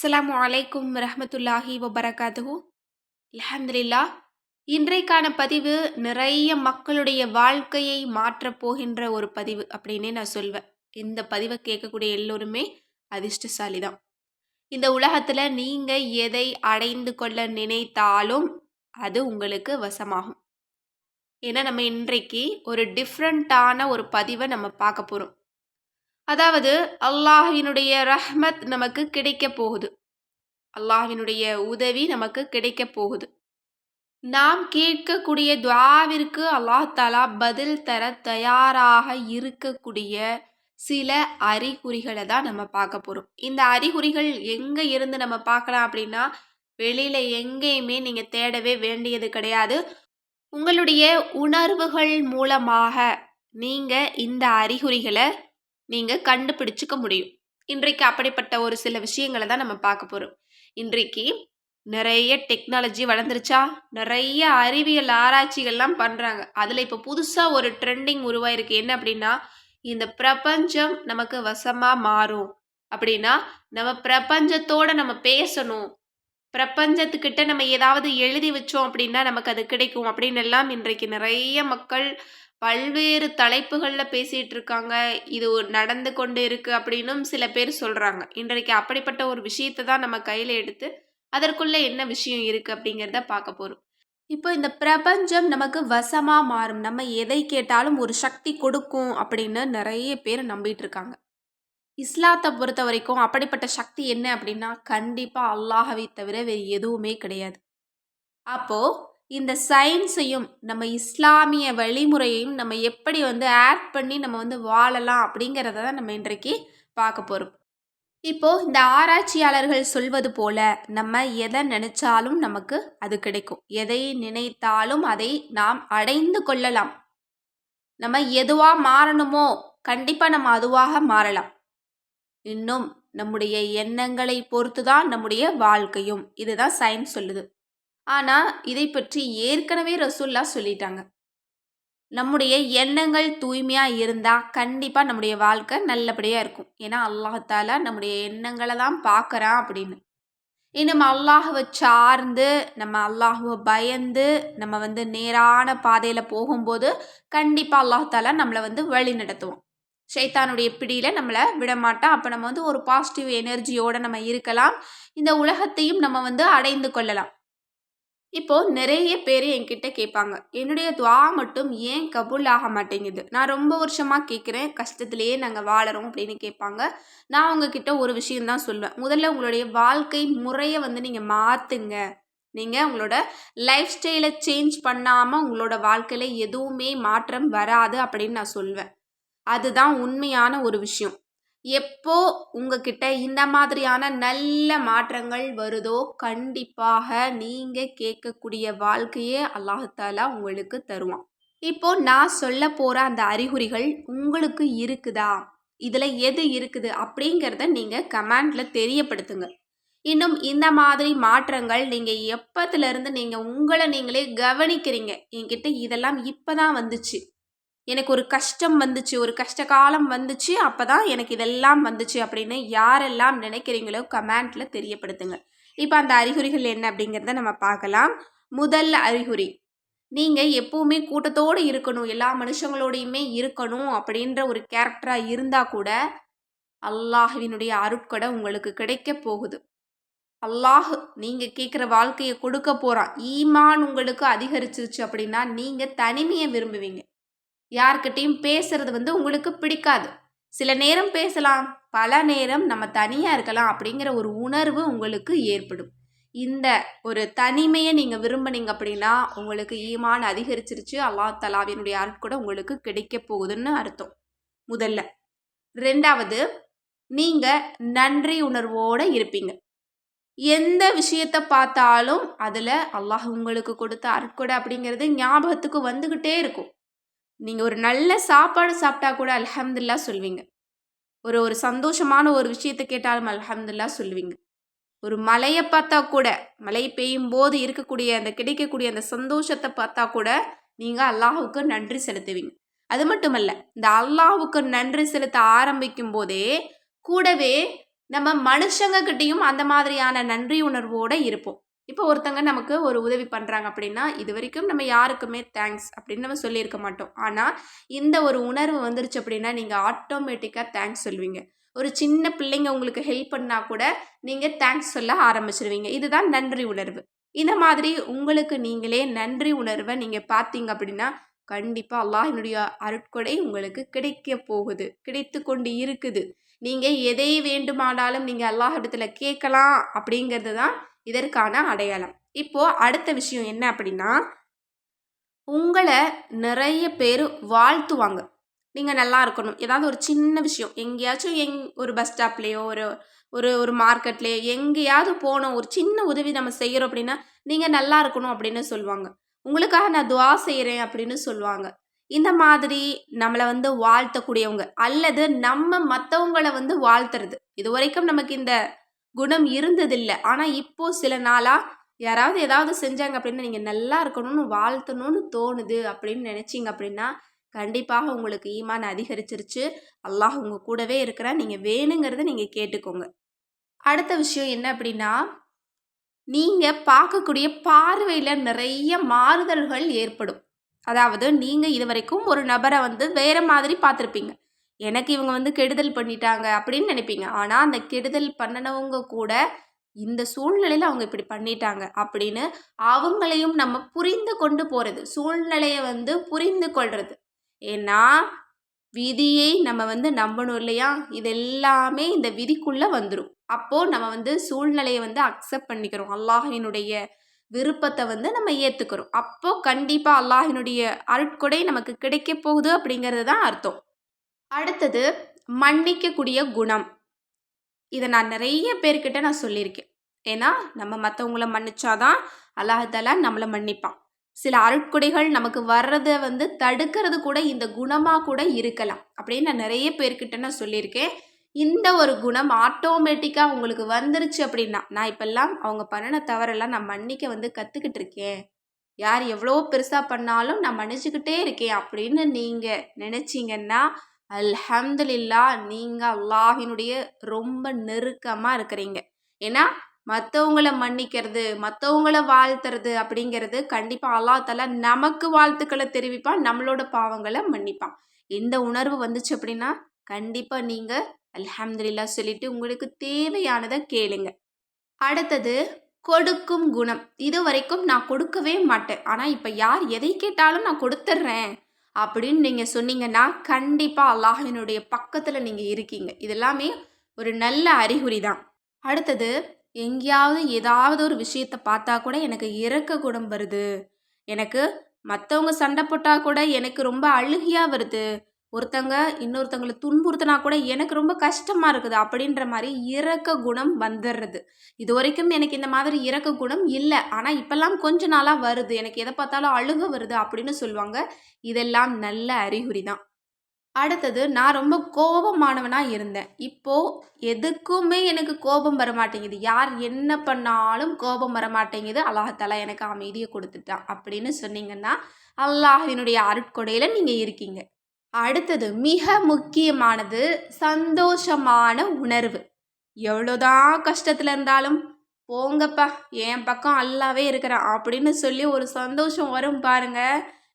அஸ்லாம் அலைக்கும் ரஹமத்துல்லாஹி வபரகாத்துஹு. அல்ஹம்துலில்லா இன்றைக்கான பதிவு நிறைய மக்களுடைய வாழ்க்கையை மாற்றப் போகின்ற ஒரு பதிவு அப்படின்னே நான் சொல்வேன். இந்த பதிவை கேட்கக்கூடிய எல்லோருமே அதிர்ஷ்டசாலி தான் இந்த உலகத்தில் நீங்கள் எதை அடைந்து கொள்ள நினைத்தாலும் அது உங்களுக்கு வசமாகும். ஏன்னா நம்ம இன்றைக்கு ஒரு டிஃப்ரெண்ட்டான ஒரு பதிவை நம்ம பார்க்க போகிறோம் அதாவது அல்லாஹினுடைய ரஹ்மத் நமக்கு கிடைக்க போகுது. அல்லாஹினுடைய உதவி நமக்கு கிடைக்க போகுது. நாம் கேட்கக்கூடிய துவாவிற்கு அல்லாஹ் தாலா பதில் தர தயாராக இருக்கக்கூடிய சில அறிகுறிகளை தான் நம்ம பார்க்க போகிறோம் இந்த அறிகுறிகள் எங்கே இருந்து நம்ம பார்க்கலாம் அப்படின்னா வெளியில் எங்கேயுமே நீங்கள் தேடவே வேண்டியது கிடையாது. உங்களுடைய உணர்வுகள் மூலமாக நீங்கள் இந்த அறிகுறிகளை நீங்கள் கண்டுபிடிச்சிக்க முடியும். இன்றைக்கு அப்படிப்பட்ட ஒரு சில விஷயங்களை தான் நம்ம பார்க்க போகிறோம் இன்றைக்கு நிறைய டெக்னாலஜி வளர்ந்துருச்சா? நிறைய அறிவியல் ஆராய்ச்சிகள்லாம் பண்ணுறாங்க அதில் இப்போ புதுசாக ஒரு ட்ரெண்டிங் உருவாயிருக்கு. என்ன அப்படின்னா இந்த பிரபஞ்சம் நமக்கு வசமாக மாறும். அப்படின்னா நம்ம பிரபஞ்சத்தோட நம்ம பேசணும். பிரபஞ்சத்துக்கிட்ட நம்ம ஏதாவது எழுதி வச்சோம் அப்படின்னா நமக்கு அது கிடைக்கும். அப்படின்னு எல்லாம் இன்றைக்கு நிறைய மக்கள் பல்வேறு தலைப்புகளில் பேசிகிட்டு இருக்காங்க இது நடந்து கொண்டு இருக்குது அப்படின்னும் சில பேர் சொல்கிறாங்க இன்றைக்கு அப்படிப்பட்ட ஒரு விஷயத்தை தான் நம்ம கையில் எடுத்து அதற்குள்ளே என்ன விஷயம் இருக்குது அப்படிங்கிறத பார்க்க போகிறோம் இப்போ இந்த பிரபஞ்சம் நமக்கு வசமாக மாறும். நம்ம எதை கேட்டாலும் ஒரு சக்தி கொடுக்கும் அப்படின்னு நிறைய பேர் நம்பிட்டு இருக்காங்க இஸ்லாத்தை பொறுத்த வரைக்கும் அப்படிப்பட்ட சக்தி என்ன அப்படின்னா கண்டிப்பாக அல்லாஹவை தவிர வேறு எதுவுமே கிடையாது. அப்போது இந்த சயின்ஸையும் நம்ம இஸ்லாமிய வழிமுறையையும் நம்ம எப்படி வந்து ஆட் பண்ணி நம்ம வந்து வாழலாம் அப்படிங்கிறத தான் நம்ம இன்றைக்கு பார்க்க போகிறோம் இப்போது இந்த ஆராய்ச்சியாளர்கள் சொல்வது போல நம்ம எதை நினைச்சாலும் நமக்கு அது கிடைக்கும். எதை நினைத்தாலும் அதை நாம் அடைந்து கொள்ளலாம். நம்ம எதுவாக மாறணுமோ கண்டிப்பாக நம்ம அதுவாக மாறலாம். இன்னும் நம்முடைய எண்ணங்களை பொறுத்து தான் நம்முடைய வாழ்க்கையும். இதுதான் சயின்ஸ் சொல்லுது. ஆனால் இதை பற்றி ஏற்கனவே ரசூல்லா சொல்லிட்டாங்க. நம்முடைய எண்ணங்கள் தூய்மையாக இருந்தால் கண்டிப்பாக நம்முடைய வாழ்க்கை நல்லபடியாக இருக்கும். ஏன்னா அல்லாஹால நம்முடைய எண்ணங்களை தான் பார்க்குறான் அப்படின்னு. நம்ம அல்லாஹுவை சார்ந்து நம்ம அல்லாஹுவை பயந்து நம்ம வந்து நேரான பாதையில் போகும்போது கண்டிப்பாக அல்லாஹால நம்மளை வந்து வழி நடத்துவோம் ஷைத்தானுடைய பிடியில் நம்மளை விடமாட்டான். அப்போ நம்ம வந்து ஒரு பாசிட்டிவ் எனர்ஜியோடு நம்ம இருக்கலாம். இந்த உலகத்தையும் நம்ம வந்து அடைந்து கொள்ளலாம். இப்போது நிறைய பேர் என்கிட்ட கேட்பாங்க என்னுடைய துவா மட்டும் ஏன் கபூல் ஆக மாட்டேங்குது? நான் ரொம்ப வருஷமாக கேட்குறேன் கஷ்டத்துலேயே நாங்கள் வாழறோம் அப்படின்னு கேட்பாங்க. நான் உங்ககிட்ட ஒரு விஷயம்தான் சொல்லுவேன். முதல்ல உங்களுடைய வாழ்க்கை முறையை வந்து நீங்கள் மாற்றுங்க நீங்கள் உங்களோட லைஃப் ஸ்டைலை சேஞ்ச் பண்ணாமல் உங்களோட வாழ்க்கையில் எதுவுமே மாற்றம் வராது அப்படின்னு நான் சொல்வேன் அதுதான் உண்மையான ஒரு விஷயம். எப்போ உங்ககிட்ட இந்த மாதிரியான நல்ல மாற்றங்கள் வருதோ கண்டிப்பாக நீங்கள் கேட்கக்கூடிய வாழ்க்கையே அல்லாஹாலா உங்களுக்கு தருவான். இப்போ நான் சொல்ல போகிற அந்த அறிகுறிகள் உங்களுக்கு இருக்குதா? இதில் எது இருக்குது அப்படிங்கிறத நீங்கள் கமெண்டில் தெரியப்படுத்துங்க. இன்னும் இந்த மாதிரி மாற்றங்கள் நீங்கள் எப்பத்துலேருந்து நீங்கள் உங்களை நீங்களே கவனிக்கிறீங்க? என்கிட்ட இதெல்லாம் இப்போ தான் வந்துச்சு. எனக்கு ஒரு கஷ்டம் வந்துச்சு ஒரு கஷ்ட காலம் வந்துச்சு அப்போ தான் எனக்கு இதெல்லாம் வந்துச்சு அப்படின்னு யாரெல்லாம் நினைக்கிறீங்களோ கமெண்ட்டில் தெரியப்படுத்துங்க. இப்போ அந்த அறிகுறிகள் என்ன அப்படிங்கிறத நம்ம பார்க்கலாம். முதல் அறிகுறி நீங்கள் எப்போவுமே கூட்டத்தோடு இருக்கணும் எல்லா மனுஷங்களோடையுமே இருக்கணும் அப்படின்ற ஒரு கேரக்டராக இருந்தால் கூட அல்லாஹுவினுடைய அருட்கொடை உங்களுக்கு கிடைக்க போகுது. அல்லாஹ் நீங்கள் கேட்குற வாழ்க்கையை கொடுக்க போகிறான் ஈமான் உங்களுக்கு அதிகரிச்சிருச்சு அப்படின்னா நீங்கள் தனிமையை விரும்புவீங்க. யார்கிட்டையும் பேசுறது வந்து உங்களுக்கு பிடிக்காது. சில நேரம் பேசலாம் பல நேரம் நம்ம தனியாக இருக்கலாம் அப்படிங்கிற ஒரு உணர்வு உங்களுக்கு ஏற்படும். இந்த ஒரு தனிமையை நீங்கள் விரும்பினீங்க அப்படின்னா உங்களுக்கு ஈமான் அதிகரிச்சிருச்சு அல்லா தலாவினுடைய கூட உங்களுக்கு கிடைக்க போகுதுன்னு அர்த்தம். முதல்ல. ரெண்டாவது நீங்கள் நன்றி உணர்வோடு இருப்பீங்க. எந்த விஷயத்தை பார்த்தாலும் அதில் அல்லாஹ் உங்களுக்கு கொடுத்த அருட்கொடை அப்படிங்கிறது ஞாபகத்துக்கு வந்துக்கிட்டே இருக்கும். நீங்கள் ஒரு நல்ல சாப்பாடு சாப்பிட்டா கூட அலமதுல்லா சொல்வீங்க. ஒரு ஒரு சந்தோஷமான ஒரு விஷயத்தை கேட்டாலும் அலமதுல்லா சொல்லுவீங்க ஒரு மலையை பார்த்தா கூட மழை பெய்யும் போது இருக்கக்கூடிய அந்த கிடைக்கக்கூடிய அந்த சந்தோஷத்தை பார்த்தா கூட நீங்கள் அல்லாஹுக்கு நன்றி செலுத்துவீங்க. அது மட்டுமல்ல இந்த அல்லாஹுக்கு நன்றி செலுத்த ஆரம்பிக்கும் போதே கூடவே நம்ம மனுஷங்க கிட்டேயும் அந்த மாதிரியான நன்றி உணர்வோடு இருப்போம். இப்போ ஒருத்தங்க நமக்கு ஒரு உதவி பண்ணுறாங்க அப்படின்னா இது வரைக்கும் நம்ம யாருக்குமே தேங்க்ஸ் அப்படின்னு நம்ம சொல்லியிருக்க மாட்டோம். ஆனால் இந்த ஒரு உணர்வு வந்துருச்சு அப்படின்னா நீங்கள் ஆட்டோமேட்டிக்காக தேங்க்ஸ் சொல்லுவீங்க. ஒரு சின்ன பிள்ளைங்க உங்களுக்கு ஹெல்ப் பண்ணால் கூட நீங்கள் தேங்க்ஸ் சொல்ல ஆரம்பிச்சிருவீங்க. இதுதான் நன்றி உணர்வு. இந்த மாதிரி உங்களுக்கு நீங்களே நன்றி உணர்வை நீங்கள் பார்த்தீங்க அப்படின்னா கண்டிப்பாக அல்லாஹினுடைய அருட்கொடை உங்களுக்கு கிடைக்க போகுது. கிடைத்து கொண்டு இருக்குது. நீங்கள் எதை வேண்டுமானாலும் நீங்கள் அல்லாஹ் இடத்துல கேட்கலாம் அப்படிங்கிறது தான் இதற்கான அடையாளம். இப்போது அடுத்த விஷயம் என்ன அப்படின்னா உங்களை நிறைய பேர் வாழ்த்துவாங்க. நீங்கள் நல்லா இருக்கணும். ஏதாவது ஒரு சின்ன விஷயம். எங்கேயாச்சும் எங் ஒரு பஸ் ஸ்டாப்லேயோ ஒரு ஒரு ஒரு மார்க்கெட்லேயோ எங்கேயாவது போனோம் ஒரு சின்ன உதவி நம்ம செய்கிறோம் அப்படின்னா நீங்கள் நல்லா இருக்கணும் அப்படின்னு சொல்லுவாங்க. உங்களுக்காக நான் துவா செய்கிறேன் அப்படின்னு சொல்லுவாங்க. இந்த மாதிரி நம்மளை வந்து வாழ்த்தக்கூடியவங்க அல்லது நம்ம மற்றவங்களை வந்து வாழ்த்துறது. இது வரைக்கும் நமக்கு இந்த குணம் இருந்ததில்லை. ஆனால் இப்போது சில நாளாக யாராவது ஏதாவது செஞ்சாங்க அப்படின்னா நீங்கள் நல்லா இருக்கணும்னு வாழ்த்தணும்னு தோணுது அப்படின்னு நினச்சிங்க அப்படின்னா கண்டிப்பாக உங்களுக்கு ஈமான் அதிகரிச்சிருச்சு. அல்லாஹ் உங்கள் கூடவே இருக்கிற நீங்கள் வேணுங்கிறத நீங்கள் கேட்டுக்கோங்க. அடுத்த விஷயம் என்ன அப்படின்னா நீங்கள் பார்க்கக்கூடிய பார்வையில் நிறைய மாறுதல்கள் ஏற்படும். அதாவது நீங்கள் இது வரைக்கும் ஒரு நபரை வந்து வேறு மாதிரி பார்த்துருப்பீங்க. எனக்கு இவங்க வந்து கெடுதல் பண்ணிட்டாங்க அப்படின்னு நினைப்பீங்க. ஆனால் அந்த கெடுதல் பண்ணினவங்க கூட இந்த சூழ்நிலையில் அவங்க இப்படி பண்ணிட்டாங்க அப்படின்னு அவங்களையும் நம்ம புரிந்து கொண்டு போகிறது சூழ்நிலையை வந்து புரிந்து கொள்வது ஏன்னா விதியை நம்ம வந்து நம்பணும் இல்லையா? இது எல்லாமே இந்த விதிக்குள்ளே வந்துடும் அப்போது நம்ம வந்து சூழ்நிலையை வந்து அக்செப்ட் பண்ணிக்கிறோம். அல்லாஹினுடைய விருப்பத்தை வந்து நம்ம ஏற்றுக்கிறோம் அப்போது கண்டிப்பாக அல்லாஹினுடைய அருட்கொடை நமக்கு கிடைக்க போகுது அப்படிங்கிறது தான் அர்த்தம். அடுத்தது மன்னிக்கக்கூடிய குணம். இதை நான் நிறைய பேர்கிட்ட நான் சொல்லியிருக்கேன். ஏன்னா நம்ம மற்றவங்கள மன்னிச்சாதான் அல்லாஹாலா நம்மளை மன்னிப்பான். சில அருட்கொடைகள் நமக்கு வர்றதை வந்து தடுக்கிறது கூட இந்த குணமாக கூட இருக்கலாம். அப்படின்னு நான் நிறைய பேர்கிட்ட நான் சொல்லியிருக்கேன். இந்த ஒரு குணம் ஆட்டோமேட்டிக்காக உங்களுக்கு வந்துருச்சு அப்படின்னா நான் இப்போல்லாம் அவங்க பண்ணின தவறெல்லாம் நான் மன்னிக்க வந்து கற்றுக்கிட்டு இருக்கேன். யார் எவ்வளோ பெருசாக பண்ணாலும் நான் மன்னிச்சுக்கிட்டே இருக்கேன் அப்படின்னு நீங்கள் நினச்சிங்கன்னா அல்ஹம்துலில்லா நீங்கள் அல்லாஹினுடைய ரொம்ப நெருக்கமாக இருக்கிறீங்க. ஏன்னா மற்றவங்களை மன்னிக்கிறது மற்றவங்களை வாழ்த்துறது அப்படிங்கிறது கண்டிப்பாக அல்லா தலா நமக்கு வாழ்த்துக்களை தெரிவிப்பான் நம்மளோட பாவங்களை மன்னிப்பான் இந்த உணர்வு வந்துச்சு அப்படின்னா கண்டிப்பாக நீங்கள் அல்ஹம்துலில்லா சொல்லிட்டு உங்களுக்கு தேவையானதை கேளுங்க. அடுத்தது கொடுக்கும் குணம். இது வரைக்கும் நான் கொடுக்கவே மாட்டேன். ஆனால் இப்போ யார் எதை கேட்டாலும் நான் கொடுத்துட்றேன். அப்படின்னு நீங்கள் சொன்னீங்கன்னா கண்டிப்பாக அல்லாஹினுடைய பக்கத்தில் நீங்கள் இருக்கீங்க. இதெல்லாமே ஒரு நல்ல அறிகுறி தான் அடுத்தது எங்கேயாவது ஏதாவது ஒரு விஷயத்தை பார்த்தா கூட எனக்கு இறக்க குணம் வருது. எனக்கு மற்றவங்க சண்டை போட்டால் கூட எனக்கு ரொம்ப அழுகியாக வருது. ஒருத்தங்க இன்னொருத்தங்களை துன்புறுத்தினா கூட எனக்கு ரொம்ப கஷ்டமாக இருக்குது அப்படின்ற மாதிரி இறக்க குணம் வந்துடுறது இது வரைக்கும் எனக்கு இந்த மாதிரி இறக்க குணம் இல்லை. ஆனால் இப்போல்லாம் கொஞ்ச நாளாக வருது. எனக்கு எதை பார்த்தாலும் அழுக வருது அப்படின்னு சொல்லுவாங்க. இதெல்லாம் நல்ல அறிகுறி தான். அடுத்தது நான் ரொம்ப கோபமானவனாக இருந்தேன். இப்போது எதுக்குமே எனக்கு கோபம் வர மாட்டேங்குது. யார் என்ன பண்ணாலும் கோபம் வர மாட்டேங்குது. அல்லாஹாலா எனக்கு அமைதியை கொடுத்துட்டான் அப்படின்னு சொன்னீங்கன்னா அல்லாஹினுடைய அருட்கொடையில் நீங்கள் இருக்கீங்க. அடுத்தது மிக முக்கியமானது சந்தோஷமான உணர்வு. எவ்வளோதான் கஷ்டத்தில் இருந்தாலும் போங்கப்பா என் பக்கம் அல்லாவே இருக்கிறான் அப்படின்னு சொல்லி ஒரு சந்தோஷம் வரும் பாருங்க.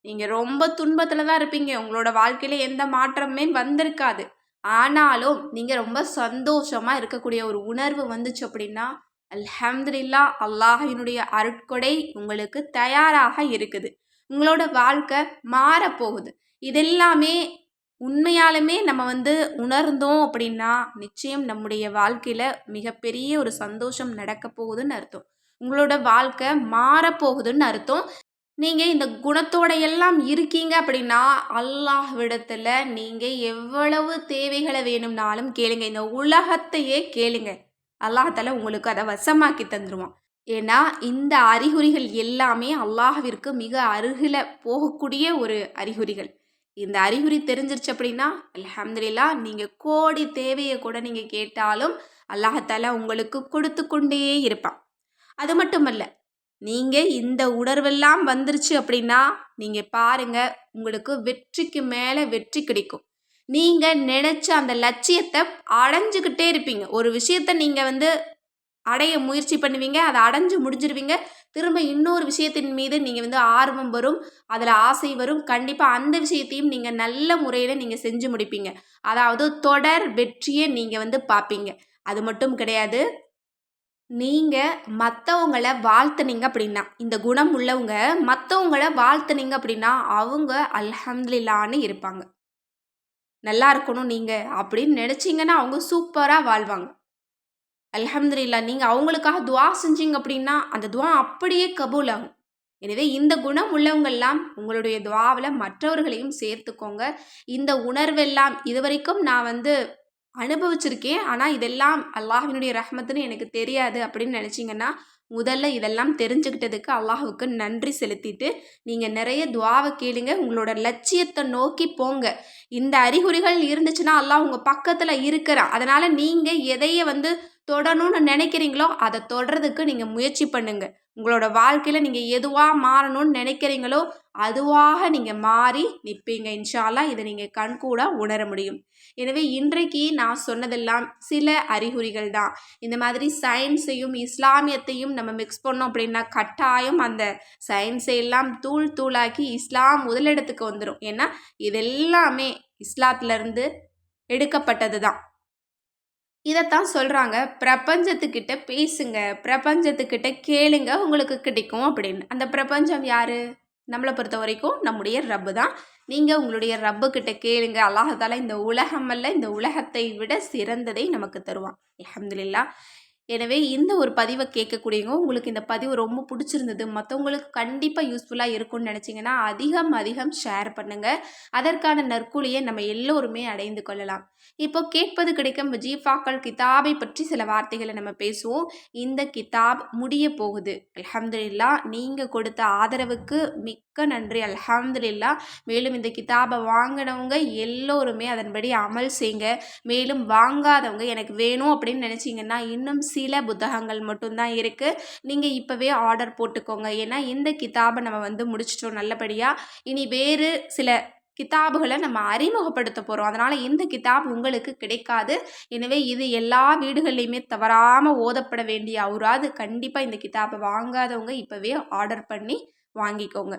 நீங்கள் ரொம்ப துன்பத்தில் தான் இருப்பீங்க. உங்களோட வாழ்க்கையில் எந்த மாற்றமே வந்திருக்காது. ஆனாலும் நீங்கள் ரொம்ப சந்தோஷமாக இருக்கக்கூடிய ஒரு உணர்வு வந்துச்சு அப்படின்னா அல்ஹம்துல்லா அல்லாஹினுடைய அருட்கொடை உங்களுக்கு தயாராக இருக்குது. உங்களோட வாழ்க்கை மாறப்போகுது. இதெல்லாமே உண்மையாலுமே நம்ம வந்து உணர்ந்தோம் அப்படின்னா நிச்சயம் நம்முடைய வாழ்க்கையில் மிகப்பெரிய ஒரு சந்தோஷம் நடக்க போகுதுன்னு அர்த்தம். உங்களோட வாழ்க்கை மாறப்போகுதுன்னு அர்த்தம். நீங்கள் இந்த குணத்தோட எல்லாம் இருக்கீங்க அப்படின்னா அல்லாஹ் விடத்தில் நீங்கள் எவ்வளவு தேவைகளை வேணும்னாலும் கேளுங்க. இந்த உலகத்தையே கேளுங்க. அல்லாஹால உங்களுக்கு அதை வசமாக்கி தந்துடுவான் ஏன்னா இந்த அறிகுறிகள் எல்லாமே அல்லாஹவிற்கு மிக அருகில் போகக்கூடிய ஒரு அறிகுறிகள். இந்த அறிகுறி தெரிஞ்சிருச்சு அப்படின்னா அலமதுல்லா நீங்கள் கோடி தேவையை கூட நீங்கள் கேட்டாலும் அல்லாஹால உங்களுக்கு கொடுத்து கொண்டே இருப்பான். அது மட்டுமல்ல நீங்கள் இந்த உணர்வெல்லாம் வந்துருச்சு அப்படின்னா நீங்கள் பாருங்கள் உங்களுக்கு வெற்றிக்கு மேலே வெற்றி கிடைக்கும். நீங்கள் நினச்ச அந்த லட்சியத்தை அடைஞ்சுக்கிட்டே இருப்பீங்க. ஒரு விஷயத்த நீங்கள் வந்து அடைய முயற்சி பண்ணுவீங்க அதை அடைஞ்சு முடிஞ்சிருவீங்க. திரும்ப இன்னொரு விஷயத்தின் மீது நீங்கள் வந்து ஆர்வம் வரும் அதில் ஆசை வரும். கண்டிப்பாக அந்த விஷயத்தையும் நீங்கள் நல்ல முறையில் நீங்கள் செஞ்சு முடிப்பீங்க. அதாவது தொடர் வெற்றியை நீங்கள் வந்து பார்ப்பீங்க அது மட்டும் கிடையாது நீங்கள் மற்றவங்கள வாழ்த்துனீங்க அப்படின்னா இந்த குணம் உள்ளவங்க மற்றவங்கள வாழ்த்துனீங்க அப்படின்னா அவங்க அல்ஹம்துலில்லான்னு இருப்பாங்க. நல்லா இருக்கணும் நீங்கள் அப்படின்னு நினச்சிங்கன்னா அவங்க சூப்பராக வாழ்வாங்க. அலமதுல்லா நீங்கள் அவங்களுக்காக துவா செஞ்சீங்க அப்படின்னா அந்த துவா அப்படியே கபூல் ஆகும் எனவே இந்த குணம் உள்ளவங்கெல்லாம் உங்களுடைய துவாவில் மற்றவர்களையும் சேர்த்துக்கோங்க. இந்த உணர்வெல்லாம் இது வரைக்கும் நான் வந்து அனுபவிச்சிருக்கேன். ஆனால் இதெல்லாம் அல்லாஹினுடைய ரஹ்மத்துன்னு எனக்கு தெரியாது அப்படின்னு நினச்சிங்கன்னா முதல்ல இதெல்லாம் தெரிஞ்சுக்கிட்டதுக்கு அல்லாஹுக்கு நன்றி செலுத்திட்டு நீங்கள் நிறைய துவாவை கேளுங்க. உங்களோட லட்சியத்தை நோக்கி போங்க. இந்த அறிகுறிகள் இருந்துச்சுன்னா அல்லாஹ் உங்கள் பக்கத்தில் இருக்கிறான். அதனால் நீங்கள் எதையை வந்து தொடணும்னு நினைக்கிறீங்களோ அதை தொடுறதுக்கு நீங்கள் முயற்சி பண்ணுங்க. உங்களோட வாழ்க்கையில் நீங்கள் எதுவாக மாறணும்னு நினைக்கிறீங்களோ அதுவாக நீங்கள் மாறி நிற்பீங்க இன்ஷால்லாம் இதை நீங்கள் கண்கூட உணர முடியும். எனவே இன்றைக்கு நான் சொன்னதெல்லாம் சில அறிகுறிகள் தான். இந்த மாதிரி சயின்ஸையும் இஸ்லாமியத்தையும் நம்ம மிக்ஸ் பண்ணோம் அப்படின்னா கட்டாயம் அந்த சயின்ஸை எல்லாம் தூள் தூளாக்கி இஸ்லாம் முதலிடத்துக்கு வந்துடும் ஏன்னா இதெல்லாமே இஸ்லாத்துலேருந்து எடுக்கப்பட்டது தான். இதைத்தான் சொல்கிறாங்க பிரபஞ்சத்துக்கிட்ட பேசுங்க பிரபஞ்சத்துக்கிட்ட கேளுங்க உங்களுக்கு கிடைக்கும் அப்படின்னு. அந்த பிரபஞ்சம் யார்? நம்மளை பொறுத்த வரைக்கும் நம்முடைய ரப்பு தான். நீங்கள் உங்களுடைய ரப்பு கிட்ட கேளுங்க அல்லாஹால இந்த உலகமல்ல இந்த உலகத்தை விட சிறந்ததை நமக்கு தருவான். அஹமதுல்லா எனவே இந்த ஒரு பதிவை கேட்கக்கூடியவங்க உங்களுக்கு இந்த பதிவு ரொம்ப பிடிச்சிருந்தது மற்றவங்களுக்கு கண்டிப்பாக யூஸ்ஃபுல்லாக இருக்கும்னு நினச்சிங்கன்னா அதிகம் அதிகம் ஷேர் பண்ணுங்கள் அதற்கான நற்கூலியை நம்ம எல்லோருமே அடைந்து கொள்ளலாம். இப்போ கேட்பது கிடைக்கும் ஜீஃபாக்கள் கிதாபை பற்றி சில வார்த்தைகளை நம்ம பேசுவோம். இந்த கிதாப் முடிய போகுது. அலமதுல்லா நீங்கள் கொடுத்த ஆதரவுக்கு மிக்க நன்றி. அலமதுல்லா மேலும் இந்த கிதாபை வாங்கினவங்க எல்லோருமே அதன்படி அமல் செய்யுங்க மேலும் வாங்காதவங்க எனக்கு வேணும் அப்படின்னு நினச்சிங்கன்னா இன்னும் சில புத்தகங்கள் மட்டும்தான் இருக்குது நீங்கள் இப்போவே ஆர்டர் போட்டுக்கோங்க. ஏன்னா இந்த கிதாபை நம்ம வந்து முடிச்சிட்டோம் நல்லபடியாக இனி வேறு சில கிதாபுகளை நம்ம அறிமுகப்படுத்த போகிறோம் அதனால் இந்த கிதாப் உங்களுக்கு கிடைக்காது. எனவே இது எல்லா வீடுகள்லையுமே தவறாமல் ஓதப்பட வேண்டிய அவராது. கண்டிப்பாக இந்த கிதாபை வாங்காதவங்க இப்போவே ஆர்டர் பண்ணி வாங்கிக்கோங்க.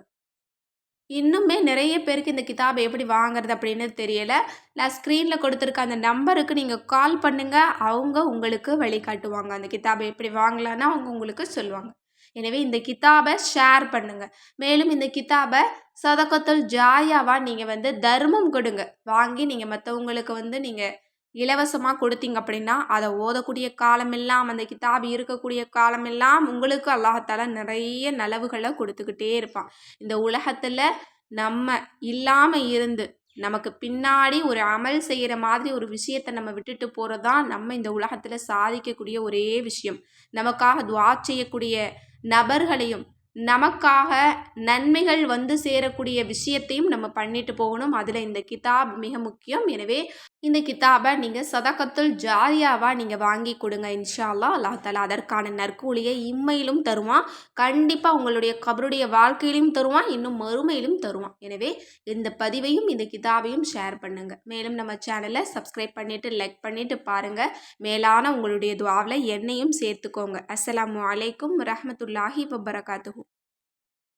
இன்னுமே நிறைய பேருக்கு இந்த கிதாபை எப்படி வாங்குறது அப்படின்னு தெரியலை. நான் ஸ்க்ரீனில் கொடுத்துருக்க அந்த நம்பருக்கு நீங்கள் கால் பண்ணுங்கள் அவங்க உங்களுக்கு வழிகாட்டுவாங்க. அந்த கிதாபை எப்படி வாங்கலான்னு அவங்க உங்களுக்கு சொல்லுவாங்க. எனவே இந்த கிதாபை ஷேர் பண்ணுங்கள் மேலும் இந்த கிதாபை சதக்கத்துல் ஜாயாவாக நீங்கள் வந்து தர்மம் கொடுங்க. வாங்கி நீங்கள் மற்றவங்களுக்கு வந்து நீங்கள் இலவசமாக கொடுத்தீங்க அப்படின்னா அதை ஓதக்கூடிய காலமெல்லாம் அந்த கிதாப் இருக்கக்கூடிய காலமெல்லாம் உங்களுக்கு அல்லாஹால நிறைய நலவுகளை கொடுத்துக்கிட்டே இருப்பான். இந்த உலகத்தில் நம்ம இல்லாமல் இருந்து நமக்கு பின்னாடி ஒரு அமல் செய்கிற மாதிரி ஒரு விஷயத்தை நம்ம விட்டுட்டு போகிறது தான் நம்ம இந்த உலகத்தில் சாதிக்கக்கூடிய ஒரே விஷயம். நமக்காக துவா செய்யக்கூடிய நபர்களையும் நமக்காக நன்மைகள் வந்து சேரக்கூடிய விஷயத்தையும் நம்ம பண்ணிட்டு போகணும். அதில் இந்த கிதாப் மிக முக்கியம். எனவே இந்த கிதாபை நீங்கள் சதக்கத்துல் ஜாரியாவாக நீங்கள் வாங்கி கொடுங்க இன்ஷா அல்லா அல்லாஹ் தாலா அதற்கான நற்கூலியை இம்மையிலும் தருவான். கண்டிப்பாக உங்களுடைய கபருடைய வாழ்க்கையிலும் தருவான் இன்னும் மறுமையிலும் தருவான். எனவே இந்த பதிவையும் இந்த கிதாபையும் ஷேர் பண்ணுங்கள் மேலும் நம்ம சேனலை சப்ஸ்கிரைப் பண்ணிவிட்டு லைக் பண்ணிவிட்டு பாருங்கள் மேலான உங்களுடைய துவாவில் என்னையும் சேர்த்துக்கோங்க. அஸ்லாம் வலைக்கும் ரஹமத்துல்லாஹி வபரகாத்துஹூ.